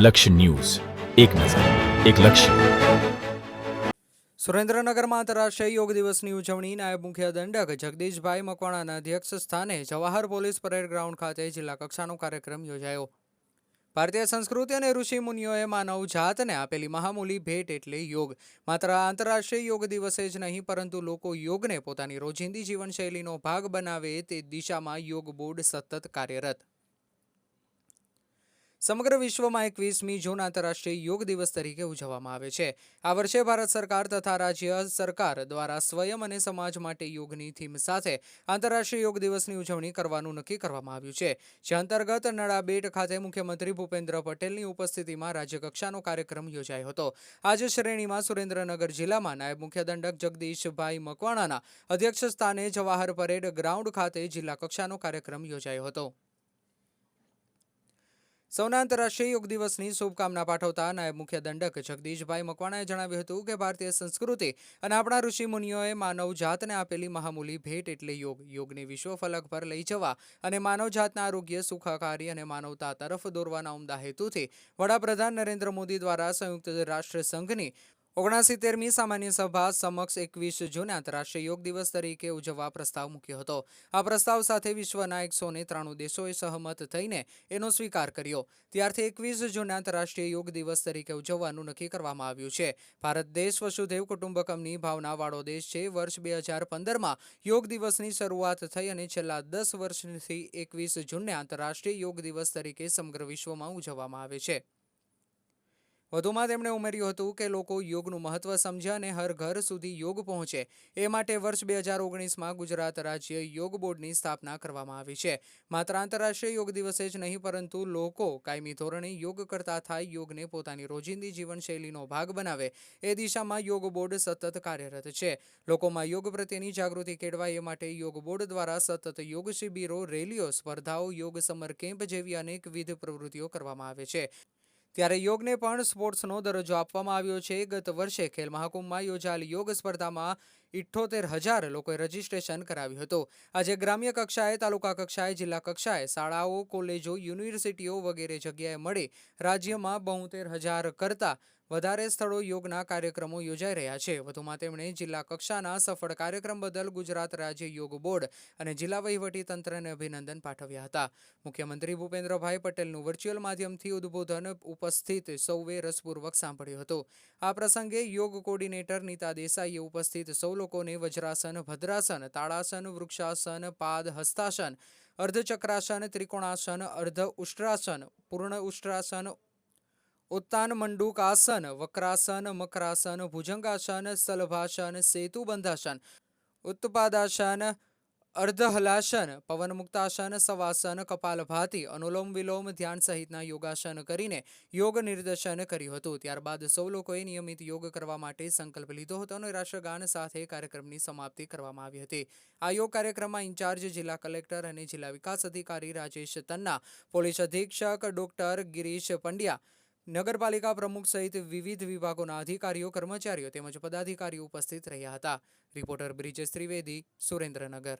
લક્ષ્ય ન્યૂઝ. એક નજર, એક લક્ષ્ય. સુરેન્દ્રનગરમાં આંતરરાષ્ટ્રીય યોગ દિવસની ઉજવણી, નાયબ મુખ્ય દંડક જગદીશભાઈ મકવાણાના અધ્યક્ષ સ્થાને જવાહર પોલીસ પરેડ ગ્રાઉન્ડ ખાતે જિલ્લા કક્ષાનો કાર્યક્રમ યોજાયો. ભારતીય સંસ્કૃતિ અને ઋષિ મુનિઓએ માનવ જાતને આપેલી મહામૂલી ભેટ એટલે યોગ. માત્ર આંતરરાષ્ટ્રીય યોગ દિવસે જ નહીં, પરંતુ લોકો યોગને પોતાની રોજિંદી જીવનશૈલીનો ભાગ બનાવે તે દિશામાં યોગ બોર્ડ સતત કાર્યરત. સમગ્ર વિશ્વમાં એકવીસમી જૂન આંતરરાષ્ટ્રીય યોગ દિવસ તરીકે ઉજવવામાં આવે છે. આ વર્ષે ભારત સરકાર તથા રાજ્ય સરકાર દ્વારા સ્વયં અને સમાજ માટે યોગની થીમ સાથે આંતરરાષ્ટ્રીય યોગ દિવસની ઉજવણી કરવાનું નક્કી કરવામાં આવ્યું છે. જે અંતર્ગત નડાબેટ ખાતે મુખ્યમંત્રી ભૂપેન્દ્ર પટેલની ઉપસ્થિતિમાં રાજ્યકક્ષાનો કાર્યક્રમ યોજાયો હતો. આજ શ્રેણીમાં સુરેન્દ્રનગર જિલ્લામાં નાયબ મુખ્ય દંડક જગદીશભાઈ મકવાણાના અધ્યક્ષ સ્થાને જવાહર પરેડ ગ્રાઉન્ડ ખાતે જિલ્લા કક્ષાનો કાર્યક્રમ યોજાયો હતો. સૌના આંતરરાષ્ટ્રીય યોગ દિવસની શુભકામના પાઠવતા નાયબ મુખ્ય દંડક જગદીશભાઈ મકવાણાએ જણાવ્યું હતું કે ભારતીય સંસ્કૃતિ અને આપણા ઋષિ મુનિઓએ માનવ જાતને આપેલી મહામૂલી ભેટ એટલે યોગ. યોગને વિશ્વ ફલક પર લઈ જવા અને માનવ જાતના આરોગ્ય સુખાકારી અને માનવતા તરફ દોરવાના ઉમદા હેતુથી વડાપ્રધાન નરેન્દ્ર મોદી દ્વારા સંયુક્ત રાષ્ટ્ર સંઘની ઓગણસિત્તેરમી સામાન્ય સભા સમક્ષ એકવીસ જૂને આંતરરાષ્ટ્રીય યોગ દિવસ તરીકે ઉજવવા પ્રસ્તાવ મૂક્યો હતો. આ પ્રસ્તાવ સાથે વિશ્વના એકસો ત્રાણું દેશોએ સહમત થઈને એનો સ્વીકાર કર્યો. ત્યારથી એકવીસ જૂને આંતરરાષ્ટ્રીય યોગ દિવસ તરીકે ઉજવવાનું નક્કી કરવામાં આવ્યું છે. ભારત દેશ વસુધૈવ કુટુંબકમની ભાવનાવાળો દેશ છે. વર્ષ બે હજાર પંદરમાં યોગ દિવસની શરૂઆત થઈ અને છેલ્લા દસ વર્ષથી એકવીસ જૂનને આંતરરાષ્ટ્રીય યોગ દિવસ તરીકે સમગ્ર વિશ્વમાં ઉજવવામાં આવે છે. વધુમાં તેમણે ઉમેર્યું હતું કે લોકો યોગનું મહત્વ સમજે અને હર ઘર સુધી યોગ પહોંચે. એ માટે વર્ષ બે હજાર ઓગણીસમાં ગુજરાત રાજ્ય યોગ બોર્ડની સ્થાપના કરવામાં આવી છે. માત્ર આંતરરાષ્ટ્રીય યોગ દિવસે જ નહીં, પરંતુ લોકો કાયમી ધોરણે યોગ કરતા થાય, યોગને પોતાની રોજિંદી જીવનશૈલીનો ભાગ બનાવે. એ દિશામાં યોગ બોર્ડ સતત કાર્યરત છે. લોકોમાં યોગ પ્રત્યેની જાગૃતિ કેળવાય, એ માટે યોગ બોર્ડ દ્વારા સતત યોગ શિબિરો, રેલીઓ, સ્પર્ધાઓ, યોગ સમર કેમ્પ જેવી અનેકવિધ પ્રવૃત્તિઓ કરવામાં આવે છે. ત્યારે યોગને પણ સ્પોર્ટ્સનો દરજ્જો આપવામાં આવ્યો છે. ગત વર્ષે ખેલ મહાકુંભમાં યોજાયેલી યોગ સ્પર્ધામાં ઇઠ્ઠોતેર હજાર લોકોએ રજીસ્ટ્રેશન કરાવ્યું હતું. આજે ગ્રામ્ય કક્ષાએ, તાલુકા કક્ષાએ, જિલ્લા કક્ષાએ, શાળાઓ, કોલેજો, યુનિવર્સિટીઓ વગેરે જગ્યાએ મળી રાજ્યમાં બોતેર હજાર કરતાં વધારે સ્થળો યોગના કાર્યક્રમો યોજાઈ રહ્યા છે. વધુમાં તેમણે જિલ્લા કક્ષાના સફળ કાર્યક્રમ બદલ ગુજરાત રાજ્ય યોગ બોર્ડ અને જિલ્લા વહીવટી તંત્રને અભિનંદન પાઠવ્યા હતા. મુખ્યમંત્રી ભૂપેન્દ્રભાઈ પટેલનું વર્ચ્યુઅલ માધ્યમથી ઉદ્બોધન ઉપસ્થિત સૌએ રસપૂર્વક સાંભળ્યું હતું. આ પ્રસંગે યોગ કોર્ડિનેટર નીતા દેસાઈએ ઉપસ્થિત સૌ લોકોને વજ્રાસન, ભદ્રાસન, તાળાસન, વૃક્ષાસન, પાદ હસ્તાસન, અર્ધચક્રાસન, ત્રિકોણાસન અર્ધ ઉષ્ટ્રાસન પૂર્ણ ઉષ્ટ્રાસન ઉત્તાન મંડુકાસન વક્રાસન, મકરાસન, ભુજંગાસન, સલભાસન, સેતુબંધાસન, ઉત્પાદાસન, અર્ધહલાસન, પવનમુક્તાસન, સવાસન, કપાલભાતી, અનુલોમ વિલોમ, ધ્યાન સહિતના યોગાસન કરીને યોગ નિર્દેશન કર્યું હતું. ત્યારબાદ સૌ લોકોએ નિયમિત યોગ કરવા માટે સંકલ્પ લીધો હતો અને રાષ્ટ્રગાન સાથે કાર્યક્રમની સમાપ્તિ કરવામાં આવી હતી. આ યોગ કાર્યક્રમમાં ઇન્ચાર્જ જિલ્લા કલેક્ટર અને જિલ્લા વિકાસ અધિકારી રાજેશ તન્ના, પોલીસ અધિક્ષક ડોક્ટર ગિરીશ પંડ્યા નગરપાલિકા પ્રમુખ સહિત વિવિધ વિભાગોના અધિકારીઓ, કર્મચારીઓ તેમજ પદાધિકારીઓ ઉપસ્થિત રહ્યા હતા. રિપોર્ટર બ્રિજેશ ત્રિવેદી, સુરેન્દ્રનગર.